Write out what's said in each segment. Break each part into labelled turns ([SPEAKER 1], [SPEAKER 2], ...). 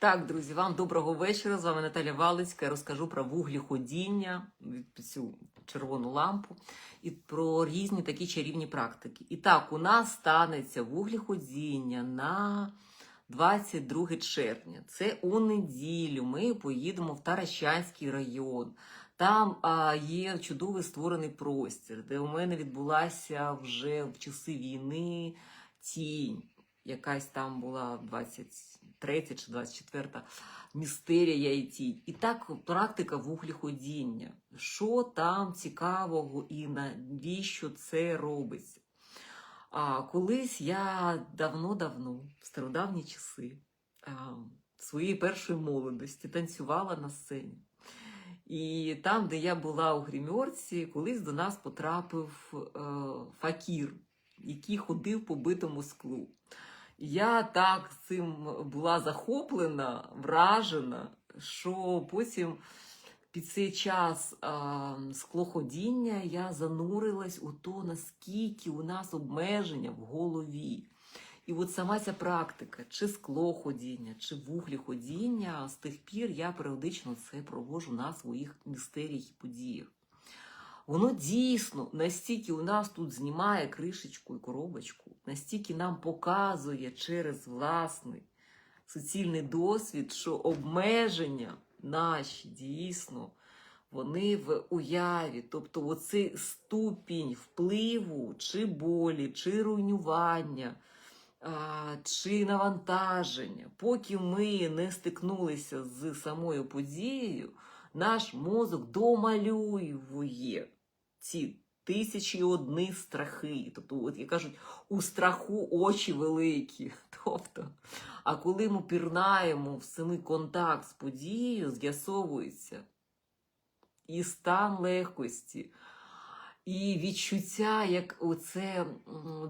[SPEAKER 1] Так, друзі, вам доброго вечора. З вами Наталя Валицька. Я розкажу про вугліходіння, цю червону лампу, і про різні такі чарівні практики. І так, у нас станеться вугліходіння на 22 червня. Це у неділю. Ми поїдемо в Таращанський район. Там а, є чудовий створений простір, де у мене відбулася вже в часи війни тінь. Якась там була 23 чи 24 містерія і. І так практика вугліходіння. Що там цікавого і навіщо це робиться? А колись я давно-давно, в стародавні часи, в своїй першої молодості танцювала на сцені. І там, де я була у гримерці, колись до нас потрапив е, факір, який ходив по битому склу. Я так цим була захоплена, вражена, що потім під цей час а, склоходіння я занурилась у то, наскільки у нас обмеження в голові. І от сама ця практика, чи склоходіння, чи вугліходіння, з тих пір я періодично це проводжу на своїх містеріях і подіях. Воно дійсно настільки у нас тут знімає кришечку і коробочку, настільки нам показує через власний суцільний досвід, що обмеження наші дійсно вони в уяві. Тобто оцей ступінь впливу, чи болі, чи руйнування, чи навантаження, поки ми не стикнулися з самою подією, наш мозок домалює ці тисячі одні страхи. Тобто, от як кажуть, у страху очі великі. Тобто, а коли ми пірнаємо в самий контакт з подією, з'ясовується і стан легкості, і відчуття, як оце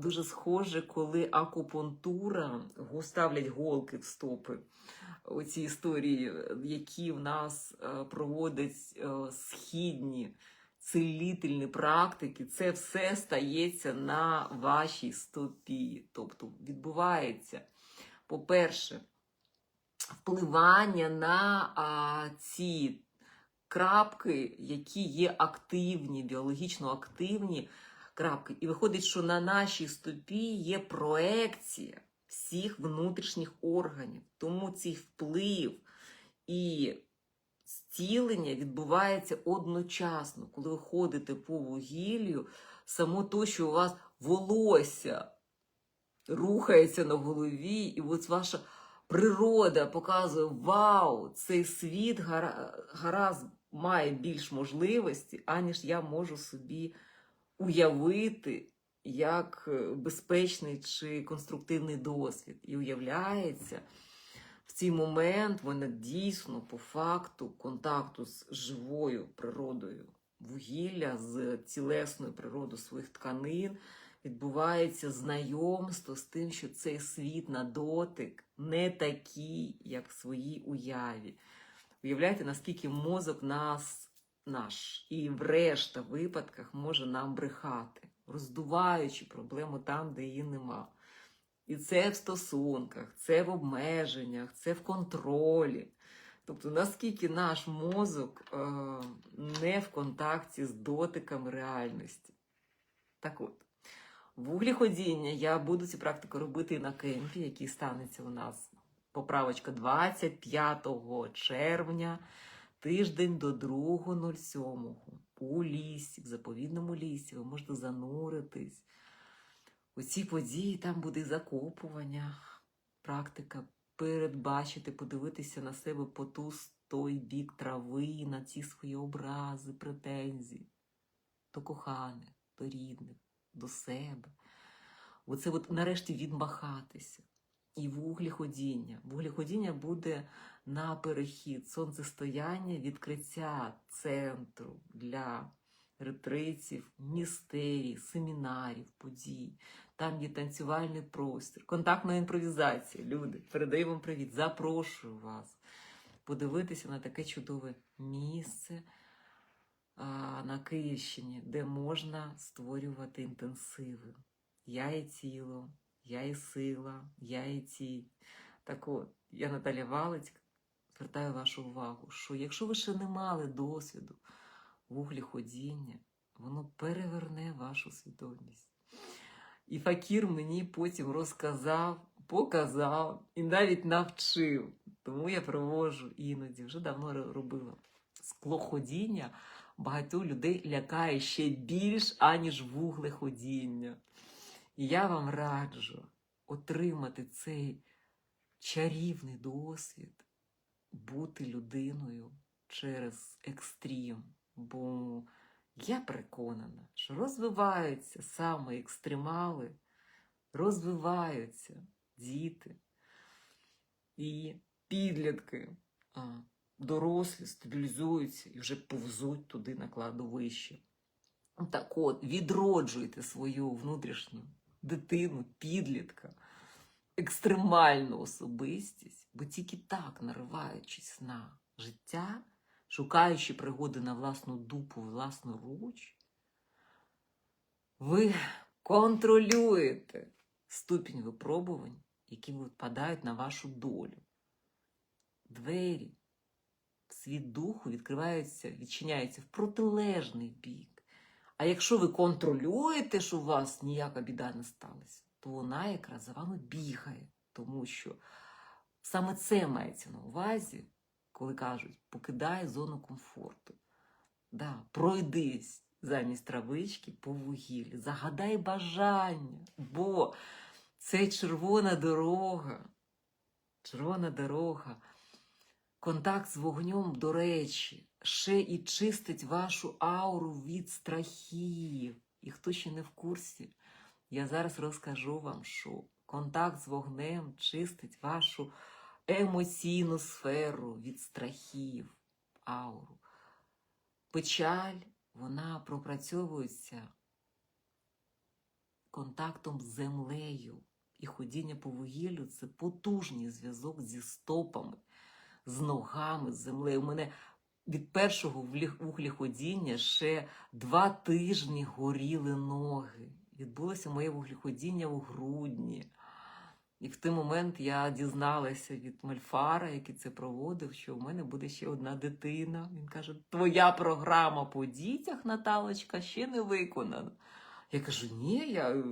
[SPEAKER 1] дуже схоже, коли акупунктура ставлять голки в стопи. Оці історії, які в нас е, проводять е, східні цілительні практики, це все стається на вашій стопі. Тобто відбувається, по-перше, впливання на а, ці крапки, які є активні, біологічно активні крапки. І виходить, що на нашій стопі є проекція всіх внутрішніх органів. Тому цей вплив і зцілення відбувається одночасно, коли ви ходите по вугіллю, само то, що у вас волосся рухається на голові, і от ваша природа показує: Вау, цей світ гаразд має більш можливості, аніж я можу собі уявити як е, безпечний чи конструктивний досвід. І уявляється, цей момент вона дійсно по факту контакту з живою природою вугілля, з цілесною природою своїх тканин. Відбувається знайомство з тим, що цей світ на дотик не такий, як в своїй уяві. Уявляєте, наскільки мозок нас наш і в решта випадках може нам брехати, роздуваючи проблему там, де її нема. І це в стосунках, це в обмеженнях, це в контролі. Тобто, наскільки наш мозок е, не в контакті з дотиками реальності. Так от, вугліходіння я буду цю практику робити на кемпі, який станеться у нас поправочка 25 червня, тиждень до 2.07 у лісі, в заповідному лісі. Ви можете зануритись. У ці події там буде закопування, практика передбачити, подивитися на себе по ту той бік трави, на ці свої образи, претензії до коханих, до рідних, до себе. Оце от нарешті відмахатися. І вугліходіння. Вугліходіння буде на перехід, сонцестояння, відкриття центру для ретритів, містерій, семінарів, подій. Там є танцювальний простір, контактна імпровізація. Люди, передаю вам привіт. Запрошую вас подивитися на таке чудове місце а, на Київщині, де можна створювати інтенсиви. Я і тіло, я і сила, я і ті. Так от, я Наталя Валицька, звертаю вашу увагу, що якщо ви ще не мали досвіду вуглеходіння, воно переверне вашу свідомість. І факір мені потім розказав, показав і навіть навчив. Тому я проводжу іноді, вже давно робила. Склоходіння багатьох людей лякає ще більш, аніж вуглеходіння. І я вам раджу отримати цей чарівний досвід, бути людиною через екстрім. Бо я переконана, що розвиваються саме екстремали, розвиваються діти і підлітки, дорослі стабілізуються і вже повзуть туди на кладовище. Так от, відроджуйте свою внутрішню дитину, підлітка, екстремальну особистість, бо тільки так, нариваючись на життя, шукаючи пригоди на власну дупу, власну руч, ви контролюєте ступінь випробувань, які випадають на вашу долю. Двері світ духу відкриваються, відчиняються в протилежний бік. А якщо ви контролюєте, що у вас ніяка біда не сталася, то вона якраз за вами бігає. Тому що саме це мається на увазі, коли кажуть, покидай зону комфорту. Да, пройдись замість травички по вугіллі, загадай бажання, бо це червона дорога. Червона дорога. Контакт з вогнем, до речі, ще і чистить вашу ауру від страхів. І хто ще не в курсі, я зараз розкажу вам, що контакт з вогнем чистить вашу емоційну сферу від страхів, ауру. Печаль, вона пропрацьовується контактом з землею. І ходіння по вугіллю це потужний зв'язок зі стопами, з ногами, з землею. У мене від першого вуглеходіння ще два тижні горіли ноги. Відбулося моє вуглеходіння у грудні. І в той момент я дізналася від Мальфара, який це проводив, що у мене буде ще одна дитина. Він каже: Твоя програма по дітях, Наталочка, ще не виконана. Я кажу: ні, я е,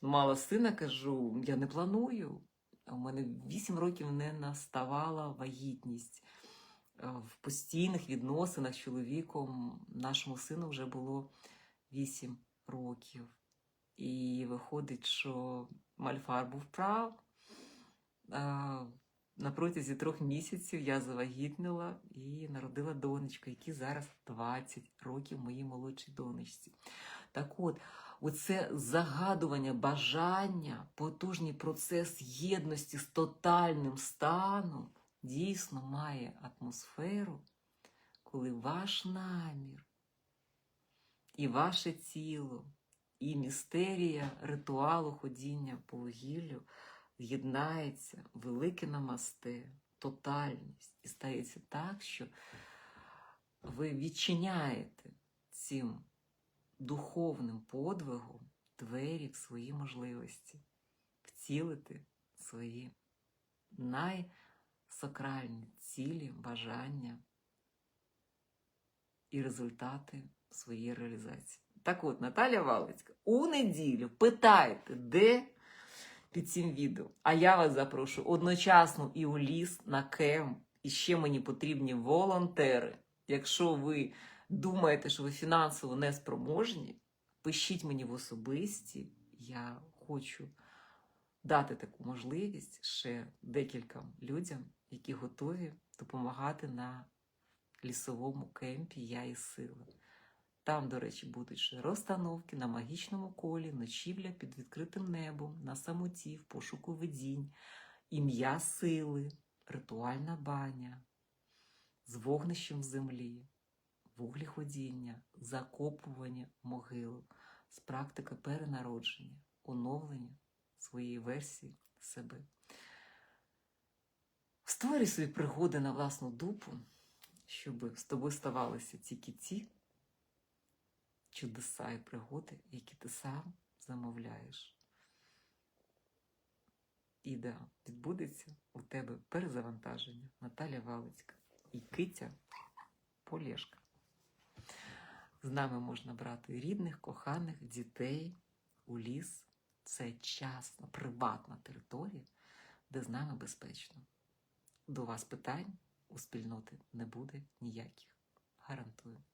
[SPEAKER 1] мала сина, кажу, я не планую. У мене 8 років не наставала вагітність. Е, В постійних відносинах з чоловіком нашому сину вже було 8 років. І виходить, що Мальфар був прав. На протязі трьох місяців я завагітнила і народила донечку, якій зараз 20 років моїй молодшій донечці. Так от, оце загадування бажання, потужний процес єдності з тотальним станом дійсно має атмосферу, коли ваш намір і ваше тіло, і містерія ритуалу ходіння по вугіллю з'єднається велике намасте, тотальність, і стається так, що ви відчиняєте цим духовним подвигом двері в свої можливості, втілити свої найсакральні цілі, бажання і результати своєї реалізації. Так от, Наталя Валицька, у неділю питайте, де під цим відео. А я вас запрошую одночасно і у ліс на кемп. І ще мені потрібні волонтери. Якщо ви думаєте, що ви фінансово неспроможні, пишіть мені в особисті. Я хочу дати таку можливість ще декільком людям, які готові допомагати на лісовому кемпі Я і сила. Там, до речі, будуть ще розстановки на магічному колі, ночівля під відкритим небом, на самоті, в пошуку видінь, ім'я сили, ритуальна баня, з вогнищем в землі, вуглеходіння, закопування могил, з практика перенародження, оновлення своєї версії себе. Створюй свої пригоди на власну дупу, щоб з тобою ставалися тільки ті чудеса і пригоди, які ти сам замовляєш. Іда, відбудеться у тебе перезавантаження. Наталя Валицька і Киця Полєшка. З нами можна брати рідних, коханих, дітей у ліс. Це частна, приватна територія, де з нами безпечно. До вас питань у спільноти не буде ніяких. Гарантую.